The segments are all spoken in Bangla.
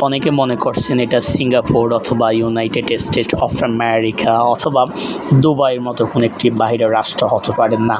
অনেকে মনে করছেন এটা সিঙ্গাপুর অথবা ইউনাইটেড স্টেট অফ আমেরিকা অথবা দুবাইয়ের মতো কোনো একটি বাহিরের রাষ্ট্র হতে পারে না।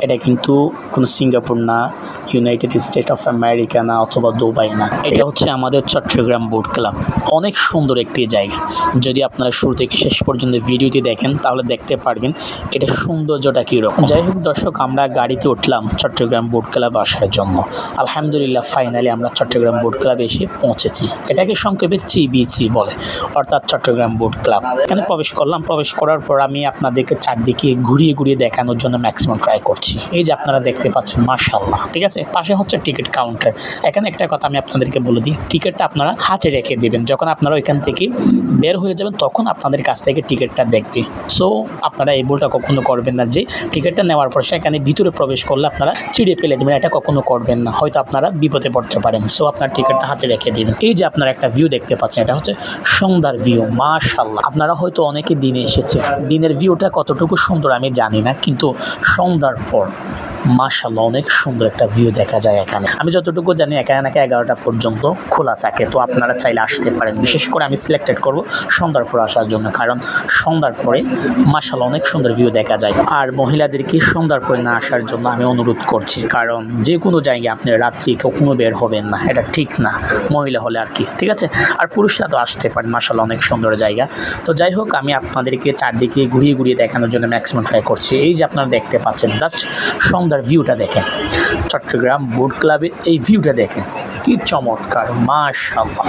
এটা কিন্তু কোনো সিঙ্গাপুর না, ইউনাইটেড স্টেট অফ আমেরিকা না অথবা দুবাই না। এটা হচ্ছে আমাদের চট্টগ্রাম বোট ক্লাব। অনেক সুন্দর একটি জায়গা। যদি আপনারা শুরু থেকে শেষ পর্যন্ত ভিডিওটি দেখেন, তাহলে দেখতে পারবেন এটা সৌন্দর্যটা কীরকম। যাই হোক দর্শক, আমরা গাড়িতে উঠলাম চট্টগ্রাম বোট ক্লাব আসার জন্য। আলহামদুলিল্লাহ ফাইনালি আমরা চট্টগ্রাম বোট ক্লাবে এসে পৌঁছেছি। এটাকে সংক্ষেপে চিবিসি বলে, অর্থাৎ চট্টগ্রাম বোট ক্লাব। এখানে প্রবেশ করলাম, প্রবেশ করার পর আমি আপনাদেরকে চারদিকে ঘুরিয়ে ঘুরিয়ে দেখানোর জন্য ম্যাক্সিমাম ট্রাই করছি। এই যে আপনারা দেখতে পাচ্ছেন মার্শাল্লাহ ঠিক আছে? পাশে হচ্ছে টিকিট কাউন্টার। এখানে একটা কথা আমি আপনাদেরকে বলে দিই, টিকিটটা আপনারা হাতে রেখে দেবেন। যখন আপনারা ওইখান থেকে বের হয়ে যাবেন, তখন আপনাদের কাছ থেকে টিকিটটা দেখবে। সো আপনারা এই ভুলটা কখনো করবেন না যে, টিকিটটা নেওয়ার পর সেখানে ভিতরে প্রবেশ করলে আপনারা চিড়ে ফেলে দেবেন। এটা কখনো করবেন না। হয়তো আপনারা বিপদে পড়তে পারেন। সো আপনার টিকিটটা হাতে রেখে দেবেন। এই যে আপনারা একটা ভিউ দেখতে পাচ্ছেন, এটা হচ্ছে সন্ধ্যার ভিউ মাশাল্লাহ আপনারা হয়তো অনেকে দিনে এসেছে দিনের ভিউটা কতটুকু সুন্দর আমি জানি না, কিন্তু সন্ধ্যার পর মাশাল্লাহ অনেক সুন্দর একটা ভিউ দেখা যায় এখানে। আমি যতটুকু জানি এখানে নাকি এগারোটা পর্যন্ত খোলা থাকে, তো আপনারা চাইলে আসতে পারেন। বিশেষ করে আমি সিলেক্টেড করব সন্ধ্যার পর আসার জন্য, কারণ সন্ধ্যার পরে মাশাল্লাহ অনেক সুন্দর ভিউ দেখা যায়। আর মহিলাদেরকে সন্ধ্যার পরে না আসার জন্য আমি অনুরোধ করছি, কারণ যে কোনো জায়গায় আপনি রাত্রি কখনো বের হবেন না, এটা ঠিক না, মহিলা হলে আর কি, ঠিক আছে? আর পুরুষরা তো আসতে পারেন মাশাল্লাহ অনেক সুন্দর জায়গা। তো যাই হোক, আমি আপনাদেরকে চারদিকে ঘুরিয়ে ঘুরিয়ে দেখানোর জন্য ম্যাক্সিমাম ট্রাই করছি। এই যে আপনারা দেখতে পাচ্ছেন জাস্ট সন্ধ্যার ভিউটা দেখেন। চট্টগ্রাম বোট ক্লাবের এই ভিউটা দেখেন। কি চমৎকার মা মাশাল্লাহ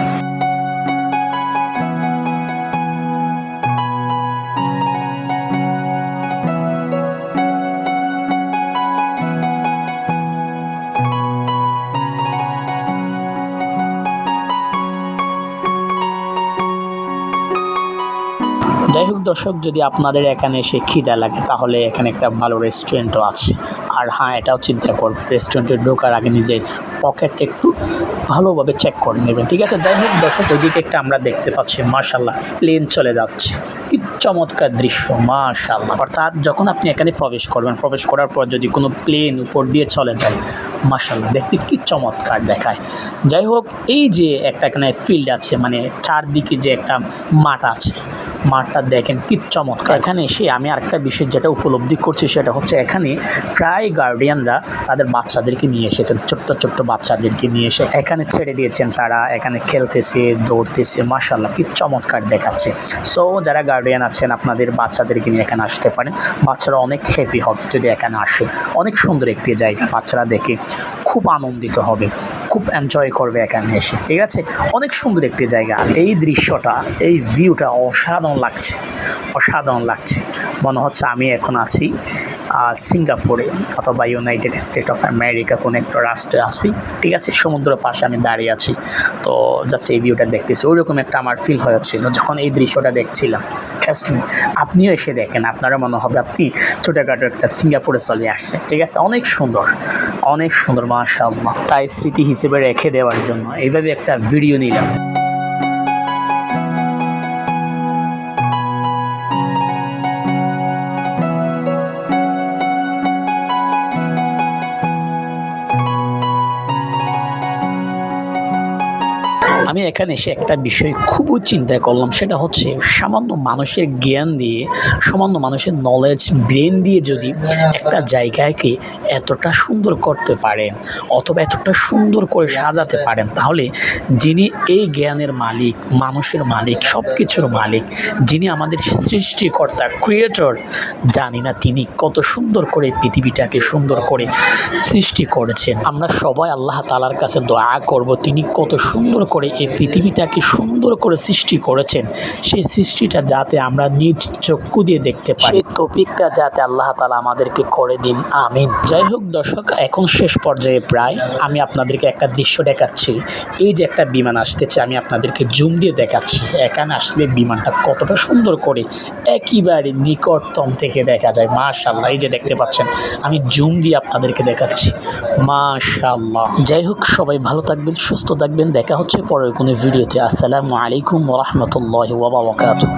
যাই হোক দর্শক, যদি আপনাদের এখানে এসে খিদা লাগে, তাহলে এখানে একটা ভালো রেস্টুরেন্টও আছে। আর হ্যাঁ এটাও চিন্তা করবেন রেস্টুরেন্টে ঢোকার আগে নিজের পকেটটা একটু ভালোভাবে চেক করে নেবেন, ঠিক আছে? যাই হোক দর্শক, ওইদিকে একটা আমরা দেখতে পাচ্ছি মার্শাল্লাহ প্লেন চলে যাচ্ছে। কি চমৎকার দৃশ্য মার্শাল্লাহ অর্থাৎ যখন আপনি এখানে প্রবেশ করবেন, প্রবেশ করার পর যদি কোনো প্লেন উপর দিয়ে চলে যায় মার্শাল্লাহ দেখতে কি চমৎকার দেখায়। যাই হোক, এই যে একটা এখানে ফিল্ড আছে মানে চারদিকে যে একটা মাঠ আছে মাঠটা দেখেন কি চমৎকার। এখানে এসে আমি আরেকটা বিষয় যেটা উপলব্ধি করছি সেটা হচ্ছে এখানে প্রায় গার্ডিয়ানরা তাদের বাচ্চাদেরকে নিয়ে এসেছেন, ছোট্ট ছোট্ট বাচ্চাদেরকে নিয়ে এসে এখানে ছেড়ে দিয়েছেন তারা, এখানে খেলতেছে, দৌড়তেছে মাসাল্লাহ কি চমৎকার দেখাচ্ছে। সো যারা গার্ডিয়ান আছেন, আপনাদের বাচ্চাদেরকে নিয়ে এখানে আসতে পারেন। বাচ্চারা অনেক হ্যাপি হবে যদি এখানে আসে। অনেক সুন্দর একটি জায়গা, বাচ্চারা দেখে খুব আনন্দিত হবে। খুব এনজয় করবে এখানে এসে। ঠিক আছে? অনেক সুন্দর একটি জায়গা। এই দৃশ্যটা, এই ভিউটা অসাধারণ লাগছে। অসাধারণ লাগছে। মনে হচ্ছে আমি এখন আছি সিঙ্গাপুরে অথবা ইউনাইটেড স্টেট অফ আমেরিকা কোনো একটা রাষ্ট্রে আছি, ঠিক আছে? সমুদ্রের পাশে আমি দাঁড়িয়ে আছি। তো জাস্ট এই ভিউটা দেখতেছি। ওইরকম একটা আমার ফিল হয়েছিল যখন এই দৃশ্যটা দেখছিলাম। ট্রাস্ট মি আপনিও এসে দেখেন। আপনারও মনে হবে আপনি ছোটোখাটো একটা সিঙ্গাপুরে চলে আসছে ঠিক আছে? অনেক সুন্দর অনেক সুন্দর, মাশাআল্লাহ। তাই স্মৃতি হিসেবে রেখে দেওয়ার জন্য এইভাবে একটা ভিডিও নিলাম। আমি এখানে এসে একটা বিষয় খুবই চিন্তা করলাম, সেটা হচ্ছে সামান্য মানুষের জ্ঞান দিয়ে, সামান্য মানুষের নলেজ ব্রেন দিয়ে যদি একটা জায়গাকে এতটা সুন্দর করতে পারেন, অথবা এতটা সুন্দর করে সাজাতে পারেন, তাহলে যিনি এই জ্ঞানের মালিক, মানুষের মালিক সব কিছুর মালিক, যিনি আমাদের সৃষ্টিকর্তা ক্রিয়েটর জানি না তিনি কত সুন্দর করে পৃথিবীটাকে সুন্দর করে সৃষ্টি করেছেন। আমরা সবাই আল্লাহ তালার কাছে দোয়া করব, তিনি কত সুন্দর করে এই পৃথিবীটাকে সুন্দর করে সৃষ্টি করেছেন। সেই সৃষ্টিটা যাতে আমরা নিজ চক্ষু দিয়ে দেখতে সেই টপিকটা যাতে আল্লাহ তালা আমাদেরকে করে দিন। আমিন। যাই হোক দর্শক, এখন শেষ পর্যায়ে প্রায় আমি আপনাদেরকে একটা দৃশ্য দেখাচ্ছি। এই যে একটা বিমান আসতেছে, আমি আপনাদেরকে জুম দিয়ে দেখাচ্ছি। এখানে আসলে বিমানটা কতটা সুন্দর করে একেবারে নিকটতম থেকে দেখা যায়। মাশাল্লাহ এই যে দেখতে পাচ্ছেন, আমি জুম দিয়ে আপনাদেরকে দেখাচ্ছি। মাশাল্লাহ যাই হোক, সবাই ভালো থাকবেন, সুস্থ থাকবেন। দেখা হচ্ছে পরের কোনো ভিডিওতে আসসালামু আলাইকুম রহমতুল্লাহ ওবরাকাতুহ